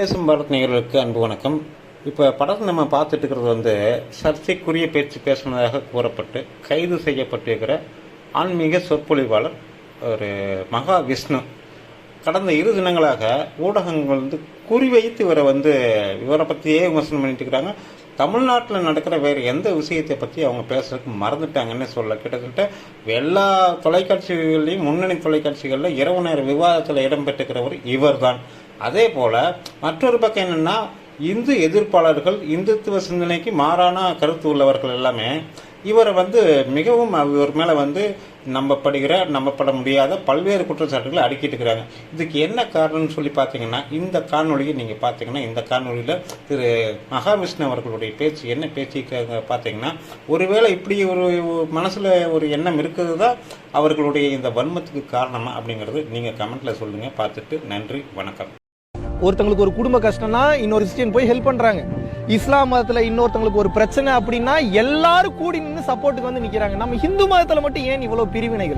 தேசம் பாரத் நேர்களுக்கு அன்பு வணக்கம். இப்போ படத்தை நம்ம பார்த்துட்டு இருக்கிறது வந்து சர்ச்சைக்குரிய பேச்சு பேசுனதாக கூறப்பட்டு கைது செய்யப்பட்டிருக்கிற ஆன்மீக சொற்பொழிவாளர் ஒரு மகா விஷ்ணு கடந்த இரு தினங்களாக ஊடகங்கள் வந்து குறிவைத்து இவரை வந்து இவரை பற்றியே விமர்சனம் பண்ணிட்டு இருக்கிறாங்க. தமிழ்நாட்டில் நடக்கிற வேறு எந்த விஷயத்தை பற்றி அவங்க பேசுறதுக்கு மறந்துட்டாங்கன்னு சொல்ல. கிட்டத்தட்ட எல்லா தொலைக்காட்சிகள்லையும் முன்னணி தொலைக்காட்சிகளில் இரவு நேர விவாதத்தில் இடம்பெற்றுக்கிறவர் இவர்தான். அதே போல் மற்றொரு பக்கம் என்னென்னா இந்து எதிர்ப்பாளர்கள் இந்துத்துவ சிந்தனைக்கு மாறான கருத்து உள்ளவர்கள் எல்லாமே இவரை வந்து மிகவும் இவர் மேலே வந்து நம்பப்படுகிற நம்பப்பட முடியாத பல்வேறு குற்றச்சாட்டுகளை அடுக்கிட்டு இருக்கிறாங்க இதுக்கு என்ன காரணம்னு சொல்லி பார்த்தீங்கன்னா இந்த காணொலியை நீங்கள் பார்த்தீங்கன்னா இந்த காணொலியில் திரு மகாவிஷ்ணு அவர்களுடைய பேச்சு என்ன பேச்சு பார்த்தீங்கன்னா ஒருவேளை இப்படி ஒரு மனசில் ஒரு எண்ணம் இருக்கிறது தான் அவர்களுடைய இந்த வன்மத்துக்கு காரணமாக அப்படிங்கிறது நீங்கள் கமெண்ட்டில் சொல்லுங்கள் பார்த்துட்டு நன்றி வணக்கம். ஒருத்தங்களுக்கு ஒரு குடும்ப கஷ்டம்னா இன்னொரு கிறிஸ்டியன் போய் ஹெல்ப் பண்ணுறாங்க இஸ்லாம் மதத்துல இன்னொருத்தவங்களுக்கு ஒரு பிரச்சனை அப்படின்னா எல்லாரும் கூடி நின்று சப்போர்ட்டுக்கு வந்து நிக்கிறாங்க. நம்ம ஹிந்து மதத்துல மட்டும் ஏன் இவ்வளவு பிரிவினைகள்?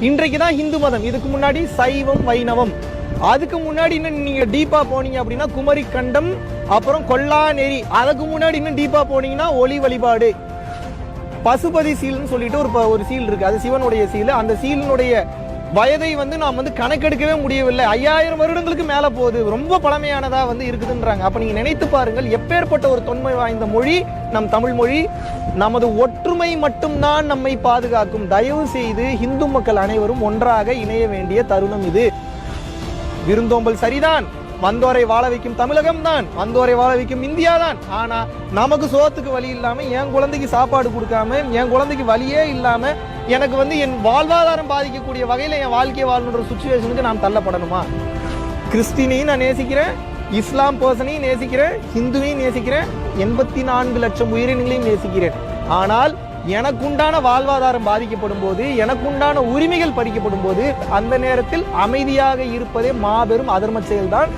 இன்றைக்கு தான் ஹிந்து மதம். இதுக்கு முன்னாடி சைவம் வைணவம். அதுக்கு முன்னாடி இன்னும் நீங்க டீப்பா போனீங்க அப்படின்னா குமரி கண்டம் அப்புறம் கொல்லா நெறி அதுக்கு முன்னாடி இன்னும் டீப்பா போனீங்கன்னா ஒளி வழிபாடு. பசுபதி சீல்னு சொல்லிட்டு ஒரு ப- ஒரு சீல் இருக்கு. அது சிவனுடைய சீல். அந்த சீலினுடைய வயதை வந்து நாம் வந்து கணக்கெடுக்கவே முடியவில்லை. ஐயாயிரம் வருடங்களுக்கு மேல போகுது. ரொம்ப பழமையானதா வந்து இருக்குதுன்றாங்க. அப்ப நீங்க நினைத்து பாருங்கள் எப்பேற்பட்ட ஒரு தொன்மை வாய்ந்த மொழி நம் தமிழ் மொழி நமது ஒற்றுமை மட்டும்தான் நம்மை பாதுகாக்கும். தயவு செய்து இந்து மக்கள் அனைவரும் ஒன்றாக இணைய வேண்டிய தருணம் இது. விருந்தோம்பல் சரிதான். வந்தோரை வாழ வைக்கும் தமிழகம் தான் வந்தோரை வாழ வைக்கும் இந்தியா தான். ஆனா நமக்கு சோத்துக்கு வழி இல்லாம என் குழந்தைக்கு சாப்பாடு கொடுக்காம என் குழந்தைக்கு வழியே இல்லாம எனக்கு வந்து என் வாழ்வாதாரம் பாதிக்கக்கூடிய வகையில் என் வாழ்க்கையை வாழணுன்ற சுச்சுவேஷனுக்கு நான் தள்ளப்படணுமா? கிறிஸ்டினையும் நான் நேசிக்கிறேன் இஸ்லாம் பர்சனையும் நேசிக்கிறேன் ஹிந்துவையும் நேசிக்கிறேன் எண்பத்தி நான்கு லட்சம் உயிரினங்களையும் நேசிக்கிறேன். ஆனால் எனக்குண்டான வாழ்வாதாரம் பாதிக்கப்படும் போது எனக்குண்டான உரிமைகள் பறிக்கப்படும் போது அந்த நேரத்தில் அமைதியாக இருப்பதே மாபெரும் அதர்ம செயல்தான்.